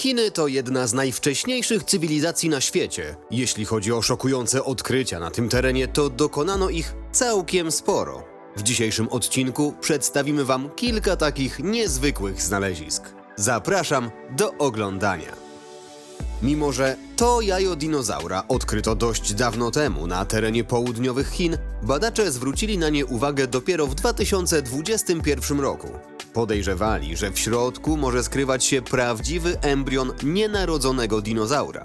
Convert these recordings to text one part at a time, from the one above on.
Chiny to jedna z najwcześniejszych cywilizacji na świecie. Jeśli chodzi o szokujące odkrycia na tym terenie, to dokonano ich całkiem sporo. W dzisiejszym odcinku przedstawimy Wam kilka takich niezwykłych znalezisk. Zapraszam do oglądania. Mimo, że to jajo dinozaura odkryto dość dawno temu na terenie południowych Chin, badacze zwrócili na nie uwagę dopiero w 2021 roku. Podejrzewali, że w środku może skrywać się prawdziwy embrion nienarodzonego dinozaura.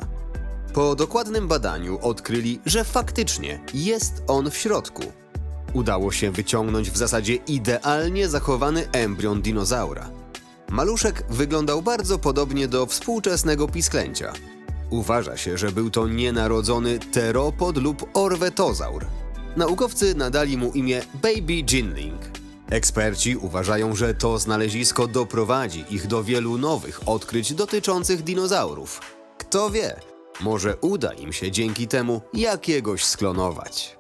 Po dokładnym badaniu odkryli, że faktycznie jest on w środku. Udało się wyciągnąć w zasadzie idealnie zachowany embrion dinozaura. Maluszek wyglądał bardzo podobnie do współczesnego pisklęcia. Uważa się, że był to nienarodzony teropod lub orwetozaur. Naukowcy nadali mu imię Baby Jinling. Eksperci uważają, że to znalezisko doprowadzi ich do wielu nowych odkryć dotyczących dinozaurów. Kto wie, może uda im się dzięki temu jakiegoś sklonować.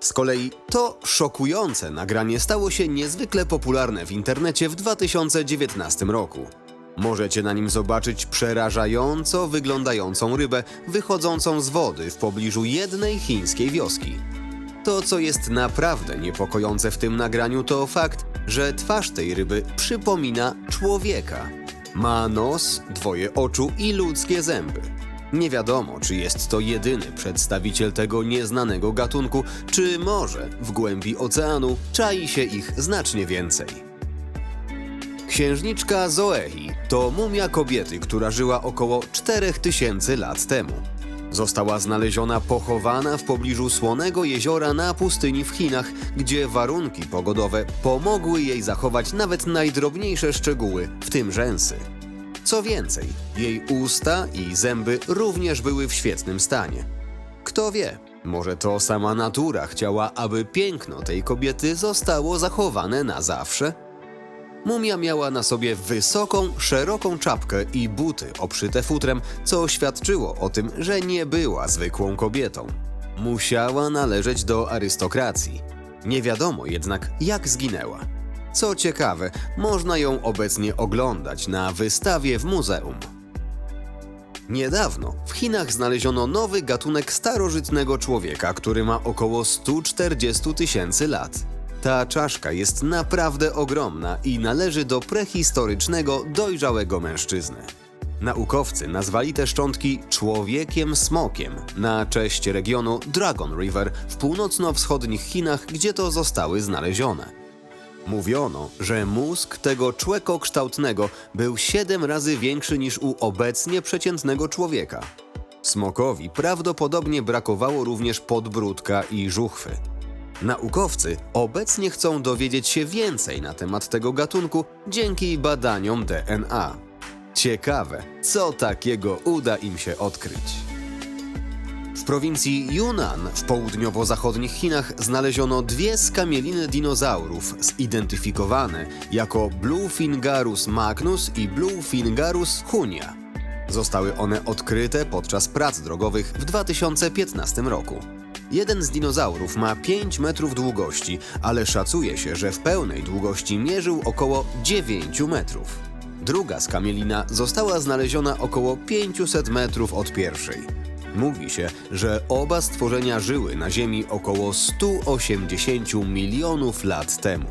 Z kolei to szokujące nagranie stało się niezwykle popularne w internecie w 2019 roku. Możecie na nim zobaczyć przerażająco wyglądającą rybę wychodzącą z wody w pobliżu jednej chińskiej wioski. To, co jest naprawdę niepokojące w tym nagraniu, to fakt, że twarz tej ryby przypomina człowieka. Ma nos, dwoje oczu i ludzkie zęby. Nie wiadomo, czy jest to jedyny przedstawiciel tego nieznanego gatunku, czy może w głębi oceanu czai się ich znacznie więcej. Księżniczka Zoehi to mumia kobiety, która żyła około 4000 lat temu. Została znaleziona pochowana w pobliżu słonego jeziora na pustyni w Chinach, gdzie warunki pogodowe pomogły jej zachować nawet najdrobniejsze szczegóły, w tym rzęsy. Co więcej, jej usta i zęby również były w świetnym stanie. Kto wie, może to sama natura chciała, aby piękno tej kobiety zostało zachowane na zawsze? Mumia miała na sobie wysoką, szeroką czapkę i buty obszyte futrem, co świadczyło o tym, że nie była zwykłą kobietą. Musiała należeć do arystokracji. Nie wiadomo jednak, jak zginęła. Co ciekawe, można ją obecnie oglądać na wystawie w muzeum. Niedawno w Chinach znaleziono nowy gatunek starożytnego człowieka, który ma około 140 tysięcy lat. Ta czaszka jest naprawdę ogromna i należy do prehistorycznego, dojrzałego mężczyzny. Naukowcy nazwali te szczątki człowiekiem smokiem na cześć regionu Dragon River w północno-wschodnich Chinach, gdzie to zostały znalezione. Mówiono, że mózg tego człekokształtnego był 7 razy większy niż u obecnie przeciętnego człowieka. Smokowi prawdopodobnie brakowało również podbródka i żuchwy. Naukowcy obecnie chcą dowiedzieć się więcej na temat tego gatunku dzięki badaniom DNA. Ciekawe, co takiego uda im się odkryć. W prowincji Yunnan w południowo-zachodnich Chinach znaleziono dwie skamieliny dinozaurów zidentyfikowane jako Bluefingarus magnus i Bluefingarus hunia. Zostały one odkryte podczas prac drogowych w 2015 roku. Jeden z dinozaurów ma 5 metrów długości, ale szacuje się, że w pełnej długości mierzył około 9 metrów. Druga skamielina została znaleziona około 500 metrów od pierwszej. Mówi się, że oba stworzenia żyły na Ziemi około 180 milionów lat temu.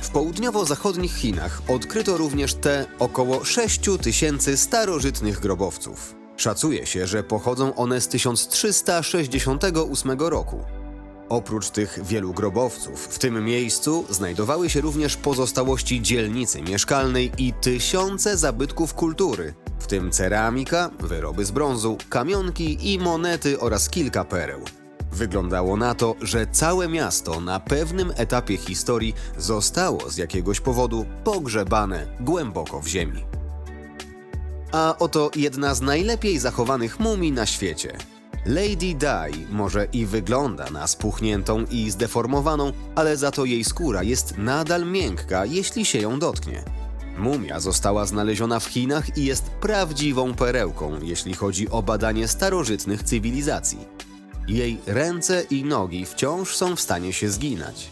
W południowo-zachodnich Chinach odkryto również te około 6 tysięcy starożytnych grobowców. Szacuje się, że pochodzą one z 1368 roku. Oprócz tych wielu grobowców, w tym miejscu znajdowały się również pozostałości dzielnicy mieszkalnej i tysiące zabytków kultury, w tym ceramika, wyroby z brązu, kamionki i monety oraz kilka pereł. Wyglądało na to, że całe miasto na pewnym etapie historii zostało z jakiegoś powodu pogrzebane głęboko w ziemi. A oto jedna z najlepiej zachowanych mumii na świecie. Lady Di może i wygląda na spuchniętą i zdeformowaną, ale za to jej skóra jest nadal miękka, jeśli się ją dotknie. Mumia została znaleziona w Chinach i jest prawdziwą perełką, jeśli chodzi o badanie starożytnych cywilizacji. Jej ręce i nogi wciąż są w stanie się zginać.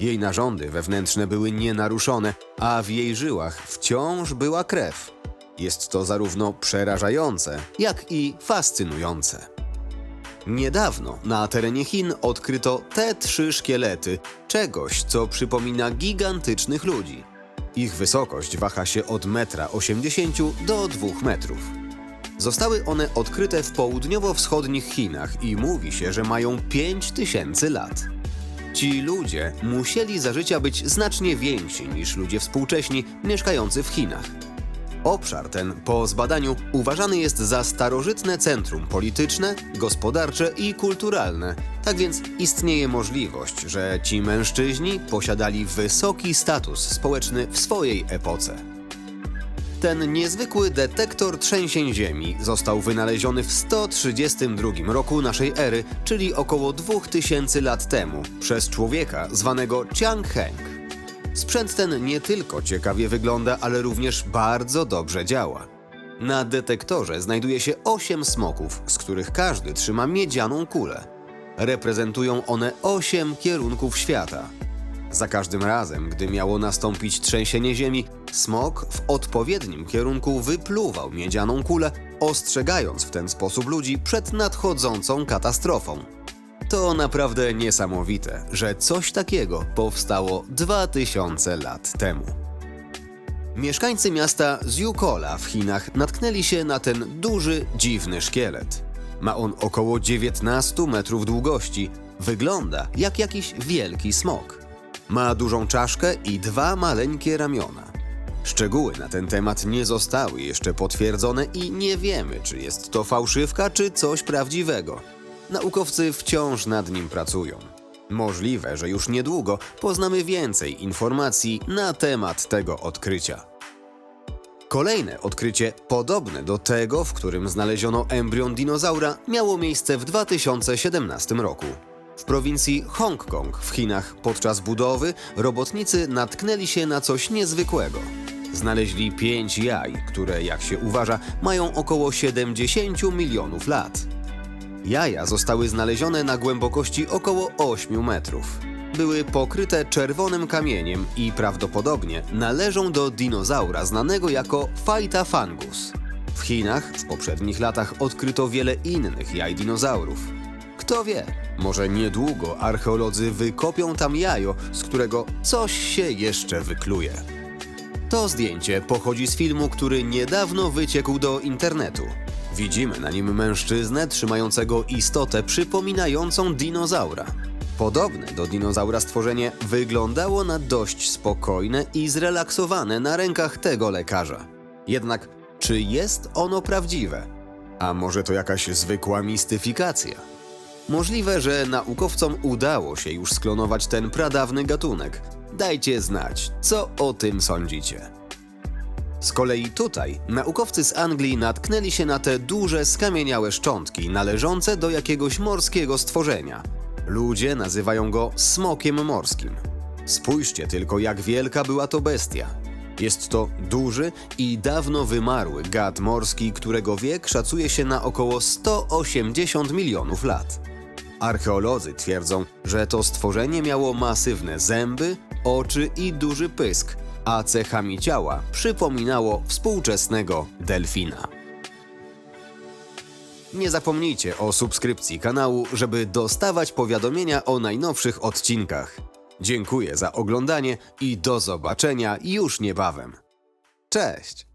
Jej narządy wewnętrzne były nienaruszone, a w jej żyłach wciąż była krew. Jest to zarówno przerażające, jak i fascynujące. Niedawno na terenie Chin odkryto te trzy szkielety, czegoś, co przypomina gigantycznych ludzi. Ich wysokość waha się od 1,80 m do 2 metrów. Zostały one odkryte w południowo-wschodnich Chinach i mówi się, że mają 5000 lat. Ci ludzie musieli za życia być znacznie więksi niż ludzie współcześni mieszkający w Chinach. Obszar ten po zbadaniu uważany jest za starożytne centrum polityczne, gospodarcze i kulturalne. Tak więc istnieje możliwość, że ci mężczyźni posiadali wysoki status społeczny w swojej epoce. Ten niezwykły detektor trzęsień ziemi został wynaleziony w 132 roku naszej ery, czyli około 2000 lat temu, przez człowieka zwanego Chiang Heng. Sprzęt ten nie tylko ciekawie wygląda, ale również bardzo dobrze działa. Na detektorze znajduje się 8 smoków, z których każdy trzyma miedzianą kulę. Reprezentują one 8 kierunków świata. Za każdym razem, gdy miało nastąpić trzęsienie ziemi, smok w odpowiednim kierunku wypluwał miedzianą kulę, ostrzegając w ten sposób ludzi przed nadchodzącą katastrofą. To naprawdę niesamowite, że coś takiego powstało 2000 lat temu. Mieszkańcy miasta Zhukola w Chinach natknęli się na ten duży, dziwny szkielet. Ma on około 19 metrów długości. Wygląda jak jakiś wielki smok. Ma dużą czaszkę i dwa maleńkie ramiona. Szczegóły na ten temat nie zostały jeszcze potwierdzone i nie wiemy, czy jest to fałszywka, czy coś prawdziwego. Naukowcy wciąż nad nim pracują. Możliwe, że już niedługo poznamy więcej informacji na temat tego odkrycia. Kolejne odkrycie, podobne do tego, w którym znaleziono embrion dinozaura, miało miejsce w 2017 roku. W prowincji Hongkong w Chinach podczas budowy robotnicy natknęli się na coś niezwykłego. Znaleźli pięć jaj, które, jak się uważa, mają około 70 milionów lat. Jaja zostały znalezione na głębokości około 8 metrów. Były pokryte czerwonym kamieniem i prawdopodobnie należą do dinozaura znanego jako Phytophagus. W Chinach w poprzednich latach odkryto wiele innych jaj dinozaurów. Kto wie, może niedługo archeolodzy wykopią tam jajo, z którego coś się jeszcze wykluje. To zdjęcie pochodzi z filmu, który niedawno wyciekł do internetu. Widzimy na nim mężczyznę trzymającego istotę przypominającą dinozaura. Podobne do dinozaura stworzenie wyglądało na dość spokojne i zrelaksowane na rękach tego lekarza. Jednak czy jest ono prawdziwe? A może to jakaś zwykła mistyfikacja? Możliwe, że naukowcom udało się już sklonować ten pradawny gatunek. Dajcie znać, co o tym sądzicie. Z kolei tutaj naukowcy z Anglii natknęli się na te duże, skamieniałe szczątki należące do jakiegoś morskiego stworzenia. Ludzie nazywają go smokiem morskim. Spójrzcie tylko, jak wielka była to bestia. Jest to duży i dawno wymarły gad morski, którego wiek szacuje się na około 180 milionów lat. Archeolodzy twierdzą, że to stworzenie miało masywne zęby, oczy i duży pysk, a cechami ciała przypominało współczesnego delfina. Nie zapomnijcie o subskrypcji kanału, żeby dostawać powiadomienia o najnowszych odcinkach. Dziękuję za oglądanie i do zobaczenia już niebawem. Cześć!